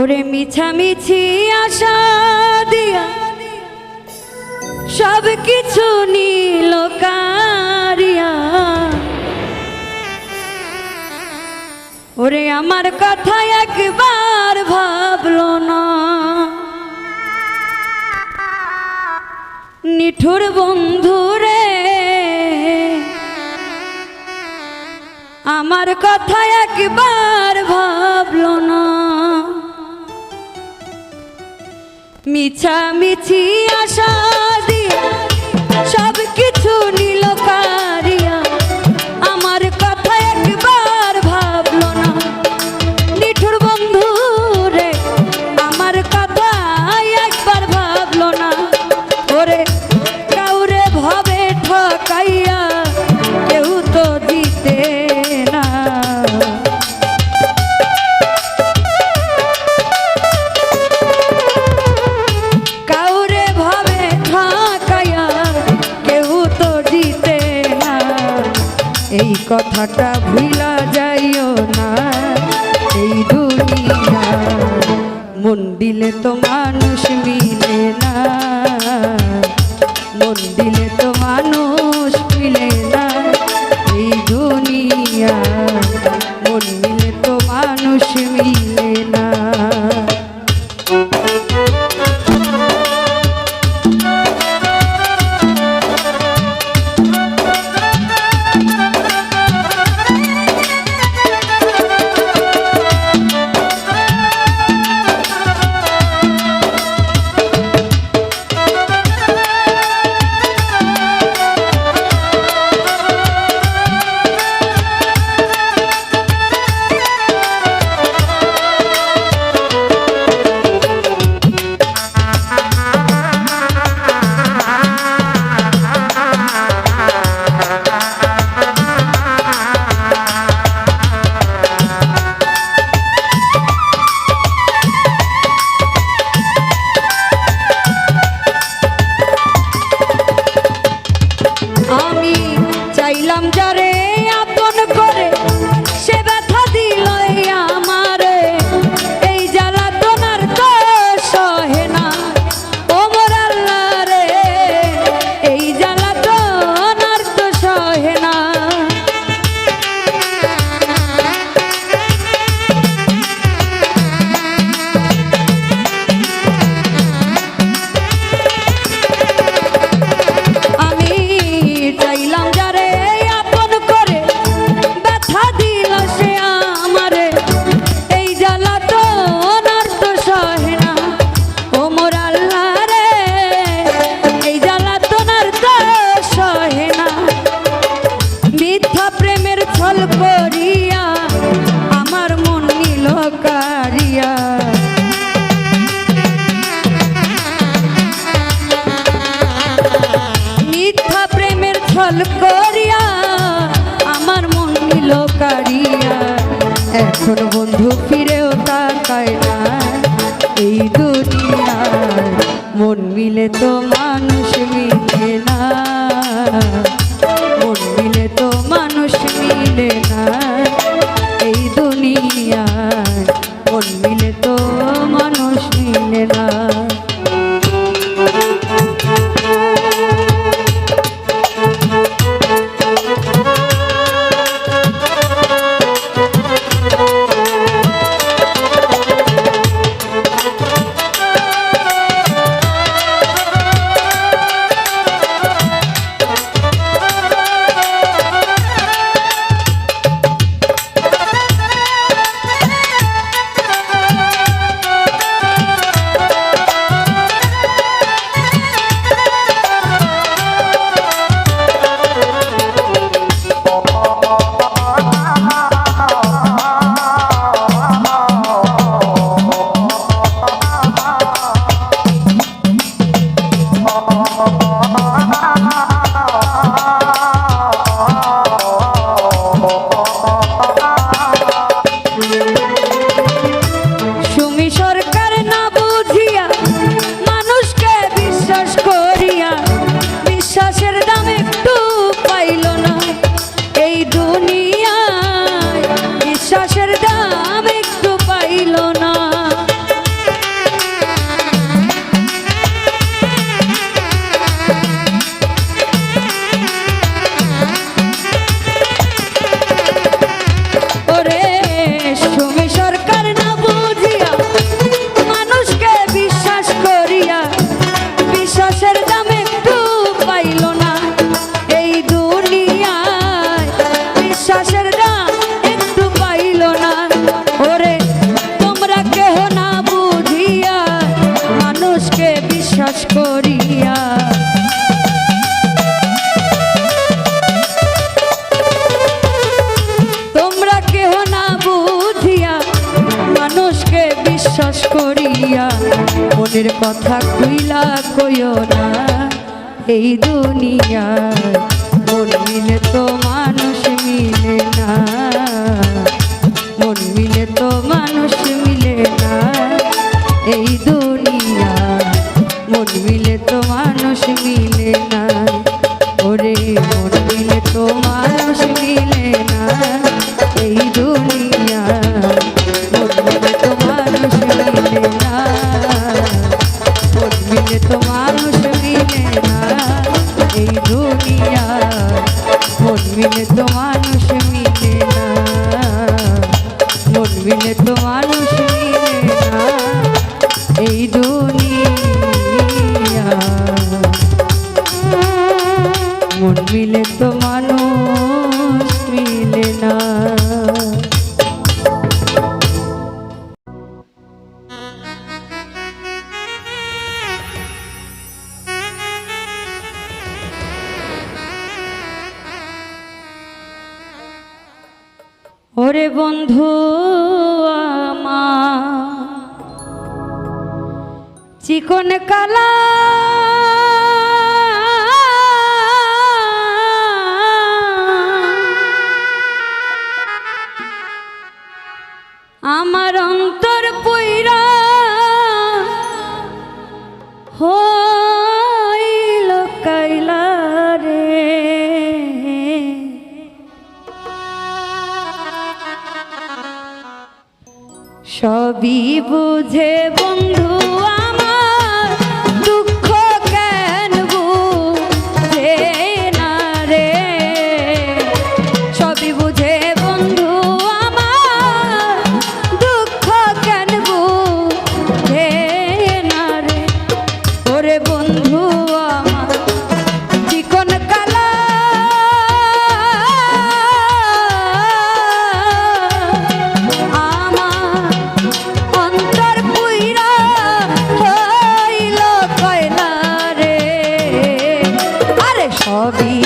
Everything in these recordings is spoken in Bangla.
ওরে মিছামিছি আশা দিয়া সব কিছু নীল কারিয়া। ওরে আমার কথা একবার ভাবল না। নিঠুর বন্ধু রে, আমার কথা একবার ভাবল না। মিছা মিছি আশা দিয়া মানুষ মিলে যায়। মন মিলে তো মানুষ মিলে না। ওরে বন্ধু আমা চিকন কালা বুঝে বন্ধু হবি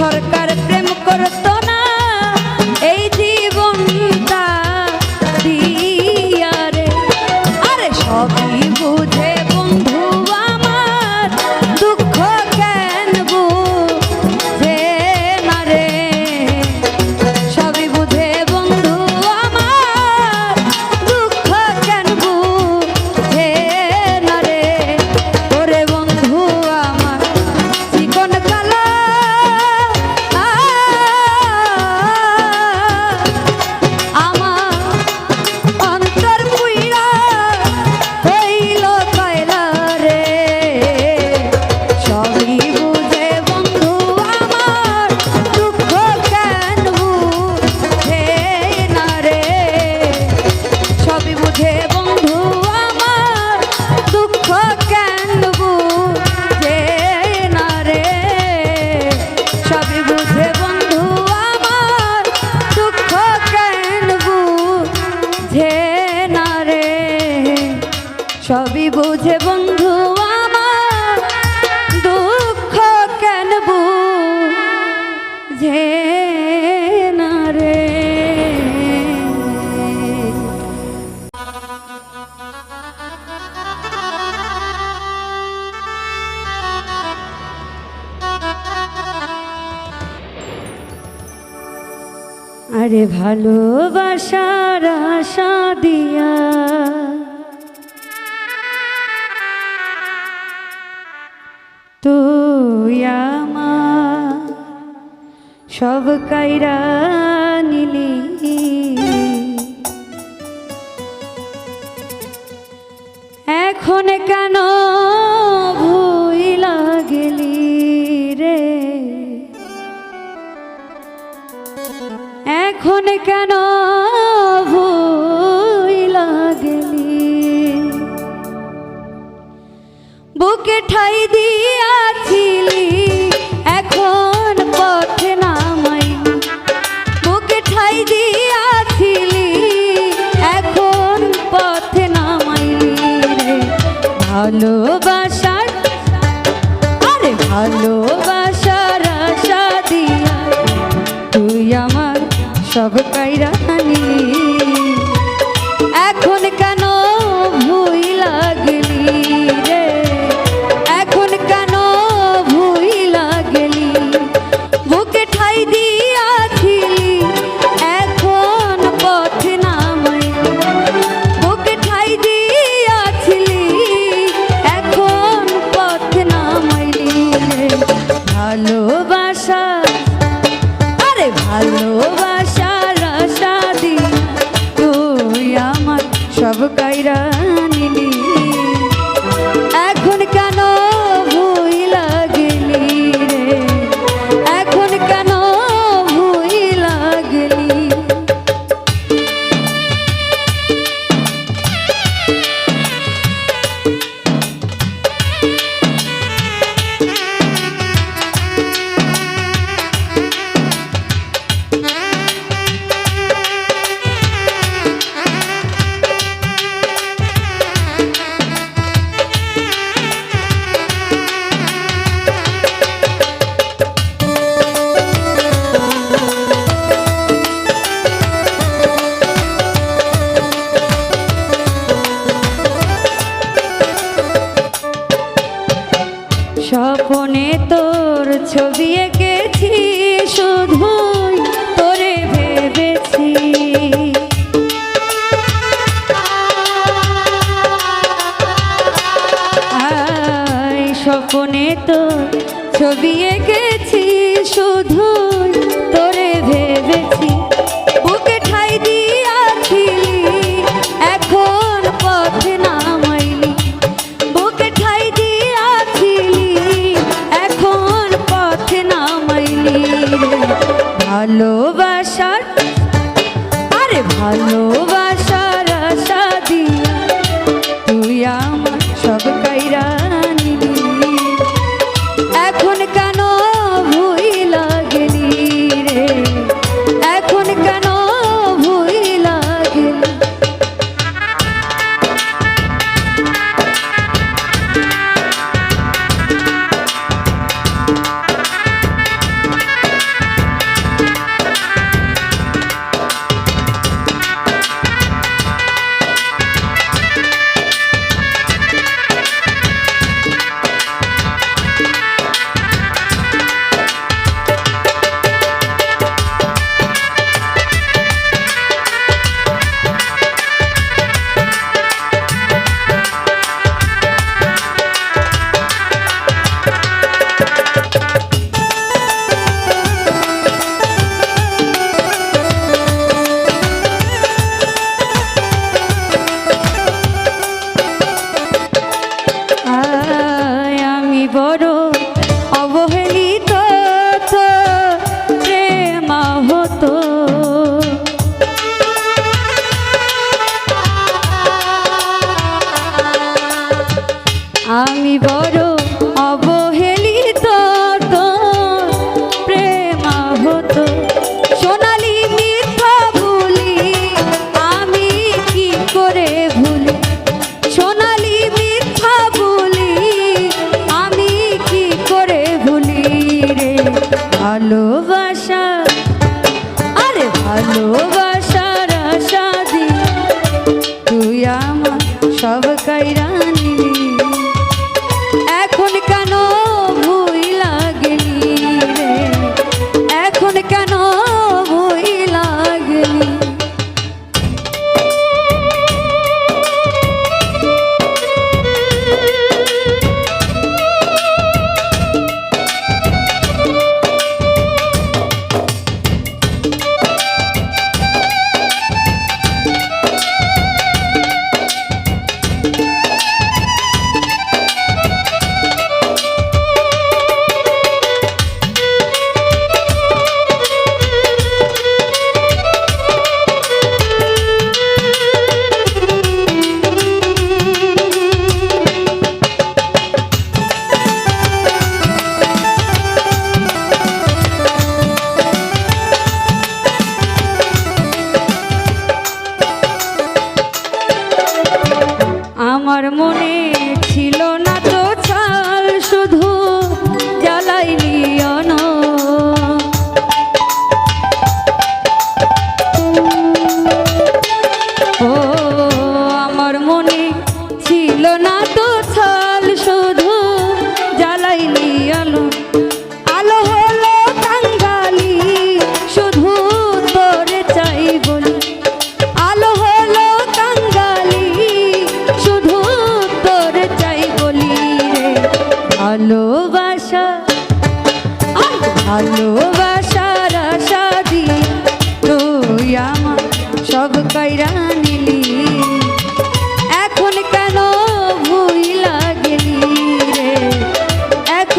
charcas. রে ভালোবাসার আশা দিয়া। তুই সব কাইরা নিলি। এখন কেন palo.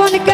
এখন